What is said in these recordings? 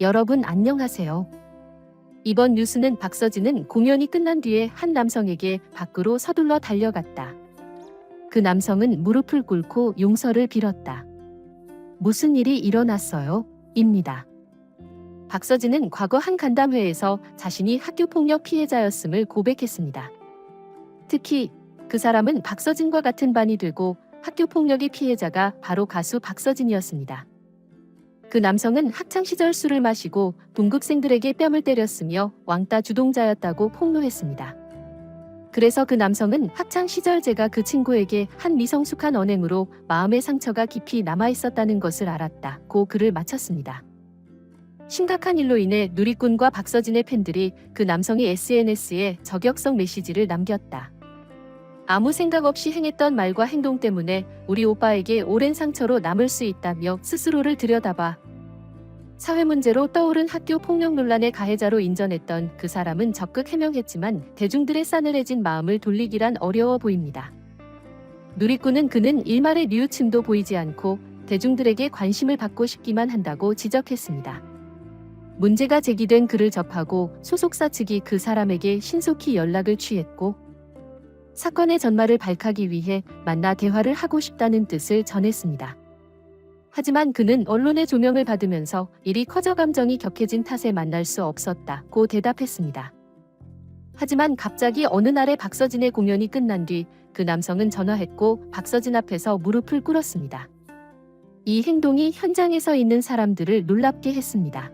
여러분 안녕하세요. 이번 뉴스는 박서진은 공연이 끝난 뒤에 한 남성에게 밖으로 서둘러 달려갔다. 그 남성은 무릎을 꿇고 용서를 빌었다. 무슨 일이 일어났어요? 입니다. 박서진은 과거 한 간담회에서 자신이 학교폭력 피해자였음을 고백했습니다. 특히 그 사람은 박서진과 같은 반이 되고 학교폭력의 피해자가 바로 가수 박서진이었습니다. 그 남성은 학창 시절 술을 마시고 동급생들에게 뺨을 때렸으며 왕따 주동자였다고 폭로했습니다. 그래서 그 남성은 학창 시절 제가 그 친구에게 한 미성숙한 언행으로 마음의 상처가 깊이 남아 있었다는 것을 알았다 고 글을 마쳤습니다. 심각한 일로 인해 누리꾼과 박서진의 팬들이 그 남성이 SNS에 저격성 메시지를 남겼다. 아무 생각 없이 행했던 말과 행동 때문에 우리 오빠에게 오랜 상처로 남을 수 있다며 스스로를 들여다봐 사회 문제로 떠오른 학교 폭력 논란의 가해자로 인정했던 그 사람은 적극 해명했지만 대중들의 싸늘해진 마음을 돌리기란 어려워 보입니다. 누리꾼은 그는 일말의 뉘우침도 보이지 않고 대중들에게 관심을 받고 싶기만 한다고 지적했습니다. 문제가 제기된 글을 접하고 소속사 측이 그 사람에게 신속히 연락을 취했고 사건의 전말을 밝히기 위해 만나 대화를 하고 싶다는 뜻을 전했습니다. 하지만 그는 언론의 조명을 받으면서 일이 커져 감정이 격해진 탓에 만날 수 없었다고 대답했습니다. 하지만 갑자기 어느 날에 박서진의 공연이 끝난 뒤 그 남성은 전화했고 박서진 앞에서 무릎을 꿇었습니다. 이 행동이 현장에서 있는 사람들을 놀랍게 했습니다.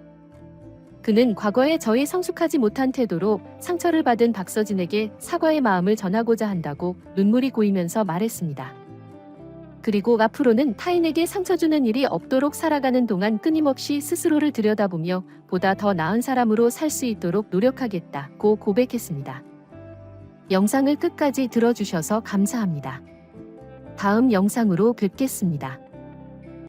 그는 과거에 저희 성숙하지 못한 태도로 상처를 받은 박서진에게 사과의 마음을 전하고자 한다고 눈물이 고이면서 말했습니다. 그리고 앞으로는 타인에게 상처 주는 일이 없도록 살아가는 동안 끊임없이 스스로를 들여다보며 보다 더 나은 사람으로 살 수 있도록 노력하겠다고 고백했습니다. 영상을 끝까지 들어주셔서 감사합니다. 다음 영상으로 뵙겠습니다.